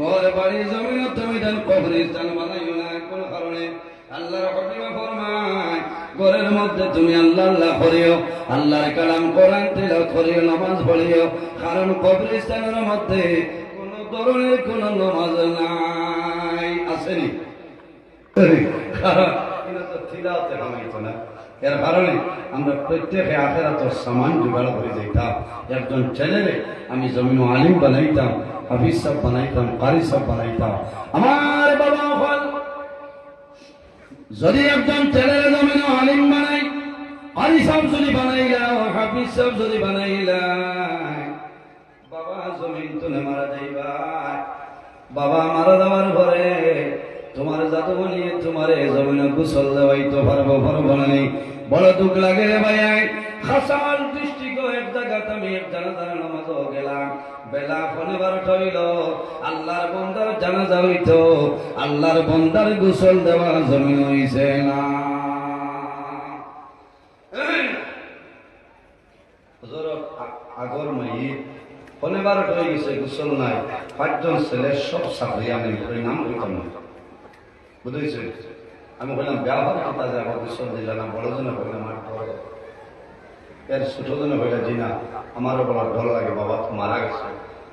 ঘর বাড়ি জমিন তুমি দেন কবরস্থান বানাইও না, কোন কারণে। আল্লাহর হবিবা ফরমায়, ঘরের মধ্যে তুমি আল্লাহ আল্লাহ করিও, আল্লাহর কালাম কোরআন তেলাওয়াত করিও, নামাজ পড়িও, কারণ কবরস্থানের মধ্যে কোন ধরনের কোন নামাজ নাই, আসেনি। কারণ এটা তো না। এর কারণে আমরা প্রত্যেকে আখেরাতর সামান জোগাড় করে দিতাম। একজন ছেলেরে আমি জমিন আলিম বানাইতাম, হাফিজ সাহ বানাইতাম, কারি সাহ বানাইতাম। আমার বাবা হল, যদি একজন ছেলের জমিন আলিম বানাই, কারি সাহ যদি বানাইলাম হাফিজ সাহ যদি বানাইলাম বাবা জমিন তুলে মারা যাইবা। বাবা মারা যাওয়ার পরে তোমার জাদু বানিয়ে তোমার জমিনে গুসল দেওয়াইতে পারব পারব না নেই বড় দুঃখ লাগে রে ভাই খাসাল দৃষ্টিকে এক জায়গাতে আমি এক জানাজার নামাজ গেলাম। বেলা ফোনে বারোটা হইল, আল্লাহর বন্দার জানাজা হইতো, আল্লাহর বন্দার গুসল দেওয়া জমিন হইছে না। আগর মাই ফোনে বারোটা হয়ে গেছে, গোসল নাই। পাঁচজন ছেলে সব চাকরি আমি নাম কইতাম না। বুঝেছে? আমি বললাম, ব্যবহার কথা যে না। বড় জনে হইলাম আর বড় এর ছোট জনে হইলে জি না আমারও বড় ডর লাগে, বাবা তো মারা গেছে।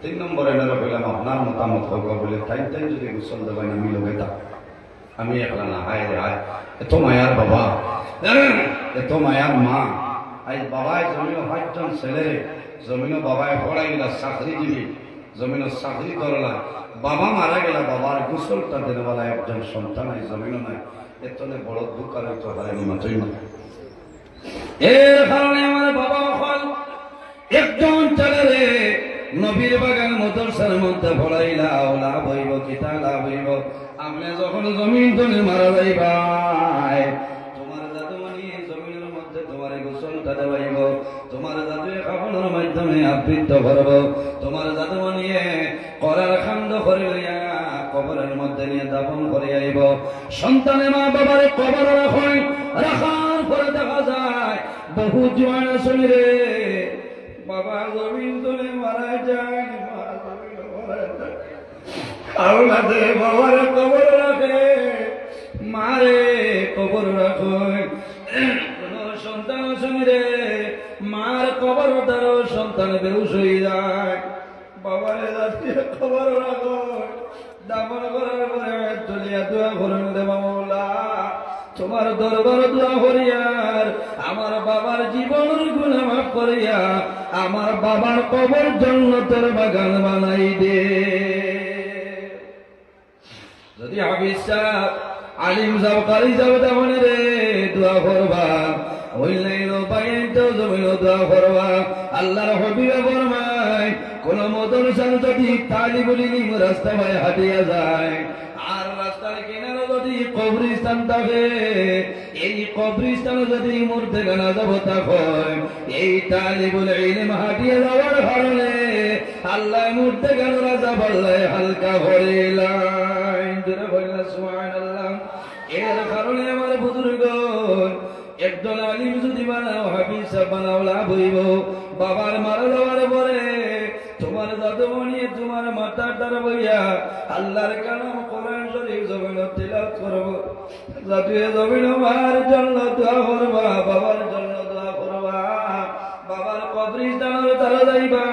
তিন নম্বরে এনারা হইলাম, আপনার মতামত হোক বলে তাই তাই যদি গোসল দেবাই আমি লগাইতাম আমি একলা না, হায় রে হায়। এত মায়ার বাবা। এত মায়ার মা। আজ বাবাই জমিন পাঁচজন ছেলে। জমিন বাবাই পড়াই চাকরিজীবী। জমিন চাকরি করলা বাবা মারা গেলা বাবার গোসলটা দেনেওয়ালা একজন সন্তান এই জমিন নাই। এতনে বড় আর হইতে না এর কারণে আমার বাবা একজন নবীর বাগান মদরসার মধ্যে লাভ হইব কিতা লাভ হইব। যখন জমিন মারা তোমার জাদুমণি জমিনের মধ্যে তোমার গোসলটা দেওয়াইব। তোমার কাপড়ের মাধ্যমে আবৃত্ত করব। তোমার করার খান্দ করে লইয়া কবরের মধ্যে নিয়ে দাপন করে আইব। সন্তানে মা বাবার কবর রাখেন, রাখার পরে দেখা যায়, বহু জোয়ান আসলে রে। বাবা তলে মারা যায় আওলাদে বাবার কবর রাখে। মারে কবর রাখো সন্তান সঙ্গে মার কবর তারও সন্তান বেউস হয়ে যায়। তোমার দরবার দোয়া করিয়ার আমার বাবার গুণা মাফ করিয়া, আমার বাবার কবর বাগান বানাই দে। যদি সাহ আলিম সাহ কারি সাহ তেমন রে দোয়া করবা অনলাইন পাইতো জমিন দোয়া করবা আল্লাহর হবিবে ফরমায় কোন যদি তালি বলি রাস্তা ভাই হাঁটিয়া যায়, আর রাস্তার কিনারে যদি কবরিস্তান থাকে, এই কবরিস্তান যদি মূর্তে গানা যাব হয়, এই তালি বলে ইলম হাঁটিয়ে যাওয়ার কারণে আল্লাহ মূর্তে গান রাজা বললে হালকা ভরে লাইন জোরে বললে সুবহানাল্লাহ। এর কারণে আমার বুজুর্গ একজন আলিম যদি বানাও, হাফিজ বানাও, লাভ হইব। বাবার মারা যাওয়ার পরে তোমার দাদুমণি তোমার করবা, বাবার জন্য বাবার কবরিস্তানের তারা যাইবা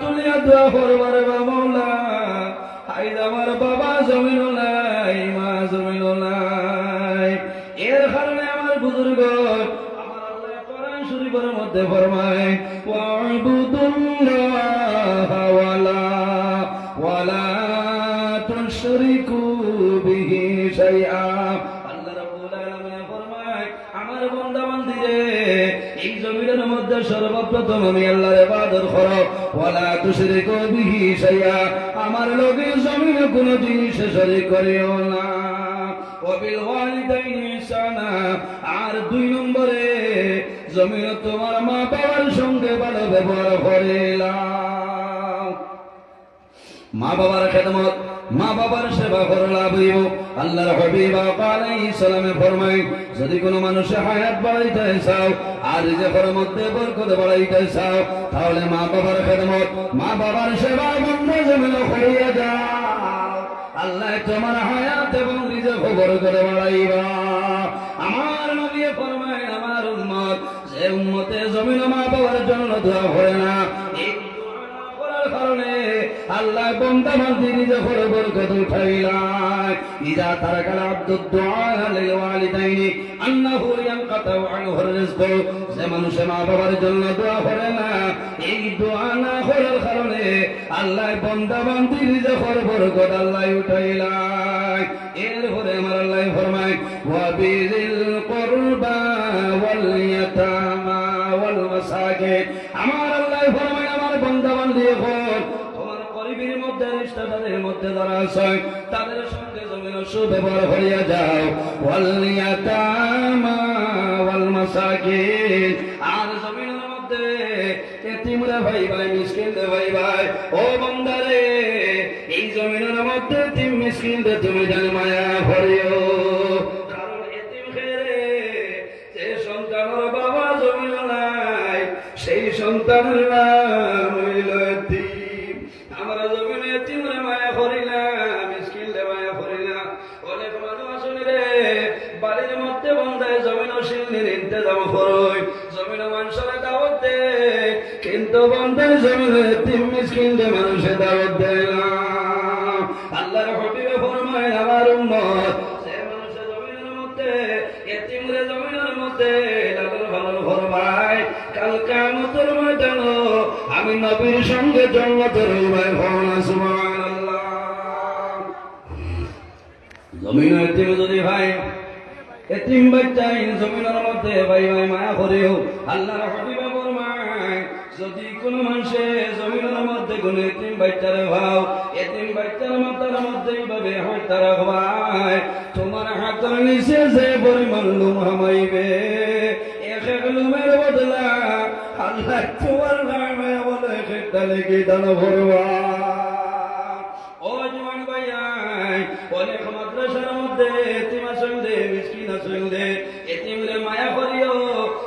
তুলিয়া দোয়া করবার আমার বাবা জমিন নাই, মা জমিন নাই। এর কারণে আমার বুজুর্গ আমার আল্লাহ কোরআন শরীফের মধ্যে ফরমায় আমি আল্লাহর ইবাদত করো। ওয়ালা তুশরিকু বিহি শাইআ আমার লগে জমিনে কোনো জিনিস শরীক করিও না। ওয়াবিল ওয়ালিদাইনি ইহসানা। আর দুই নম্বরে, জমিন তোমার মা বাবার সঙ্গে ভালো ব্যবহার করিলাম। মা বাবার খেদমত। মা বাবার সেবা করে লাভ হইব। আল্লাহর হবিব আলাইহিস সালামে ফরমাই যদি কোনো মানুষে হায়াত বাড়াইতে চাও, আর রিজেকের মধ্যে বরকত বাড়াইতে চাও, তাহলে মা বাবার খেদমত, মা বাবার সেবা বন্ধ জমিন করিয়া যাও। তোমার হায়াত এবং নিজে খবর করে বাড়াইবা। আমার নবী ফরমায়, আমার উম্মত, যে উম্মতে জমিন মা বাবার জন্য দোয়া করে না আল্লাহ বন্দা নিজে করে বরকত উঠাইলাই ইদা তারাকাল আব্দুদ দুআ লিল ওয়ালিদাইনি আন্নাহু ইয়ানকাতু আনহু রিজক। যে মানুষ মা বাবার জন্য দোয়া করে না, এই দোয়া না করার কারণে আল্লাহ বন্দা নিজে করে বরকত আল্লাহ উঠাইলাই। এরপরে আমার আল্লাহ ফরমায়, ওয়া বিল মধ্যে যারা আছে, তাদের সঙ্গে জমিন সুব্যবহার করিয়া যাও। ওয়াল ইয়াতামা ওয়াল মাসাকিন। আর জমিনের মধ্যে ভাই ভাই মিসকিন ভাই ভাই, ও বন্দারে, এই জমিনের মধ্যে তিন মিসকিন তুমি জান মায়া নাই, সেই সন্তানের দে কিন্তু বন্ধায় জমিনে তিন মিসকিন দে মানুষের দাওয়াত দেয় না। আল্লাহর হবিবে ফরমায়, আমার উম্মত, সে মানুষের জমিনের মধ্যে, এতিমরে জমিনের মধ্যে লালন পালন করবাই কাল কামতের ময়দান আমি নবীর সঙ্গে জন্মতে রইবাই ভরনা সুবহানাল্লাহ। জমিন এতিম যদি ভাই এতিম বাচ্চা জমিনের মধ্যে ভাই ভাই মায়া করেও আল্লাহর হবিবে ফরমায় যদি কোন মানুষে জমিনের মধ্যে কোন এতিম বাচ্চারে ভাও এতিম বাচ্চার মাথার মধ্যে এইভাবে হত্যা রাখবাই তোমার হাতের নিচে যে পরিমাণ লুম হামাইবে, এক লুমের বদলা আল্লাহ তোমার নামে বলে সেটা লেগে দান ভরবা। ও অনেক মাদ্রাসার মধ্যে এতিম আসল দে, মিসকিন আসল দে এতিম মায়া করিও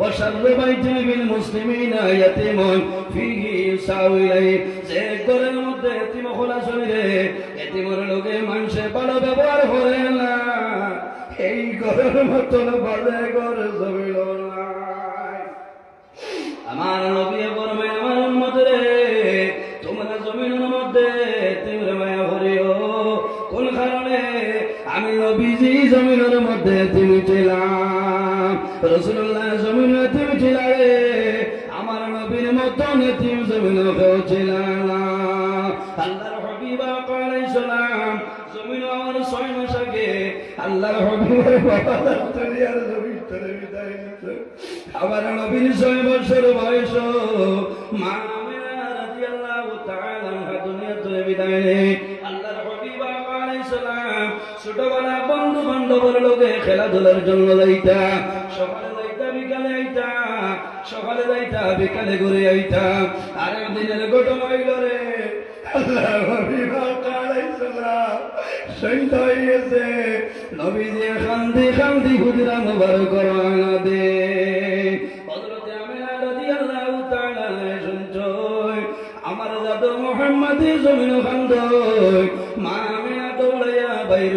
বাইতুল বিল মুসলিমিনা ইয়াতিমুন ফিহি সাউলাই যে ঘরের মধ্যে এতিম খোলা শরীরে এতিমর লোকে মানুষে ভালো ব্যবহার করে না। এই ঘরের মতন বাজে ঘর জমিল আমার নবী বরমে আমার উম্মত রে, তোমরা জমিনের মধ্যে তোমরা মায়া ভরিও। কোন কারণে? আমি নবীজি জমিনের মধ্যে তুমি ছিলাম। রসুল্লাহ জমিনে তুমি ছিলা রে আমার নবীর মতন এতিম জমিনে কেউ ছিল না। আল্লাহর হবিবা আলাইহিস সালাম জমিন আমার ছয় মাস আগে আল্লাহর হবিবের বাবা দুনিয়ার জমিন থেকে বিদায় নিতে আমার নবীর ছয় বছর বয়স, মা বিদায় আল্লাহর হাবিব ছোটবেলা বান্ধবের লোকে খেলাধুলার জন্য যাইতা। সকালে যাইতা, বিকালে আইতা। সকালে যাইতা, বিকালে ঘুরে আইতা। আর দিনের ঘটনা হইল রে। সালাম শহীদ হয়ে গেছে। নবীজি খান্দি খান্দি হুজরা মুবারক রওনা দে। হযরতে আমিনা রাদিয়াল্লাহু শুনছই, আমার জাদু মুহাম্মদী জমিন খান্দই, মা আমিনা দৌড়াইয়া বাইর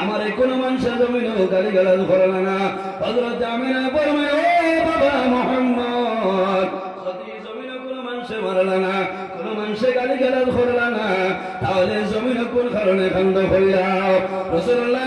আমার কোনো মানুষের জমিন গালি গালাল ভরনা না হজরত আমিনা বলবে, ও বাবা মোহাম্মদ কোন মানুষে গালি গালাজ করলা না, তাহলে জমিন কোন কারণে কান্দ করিয়া রসুল্লাহ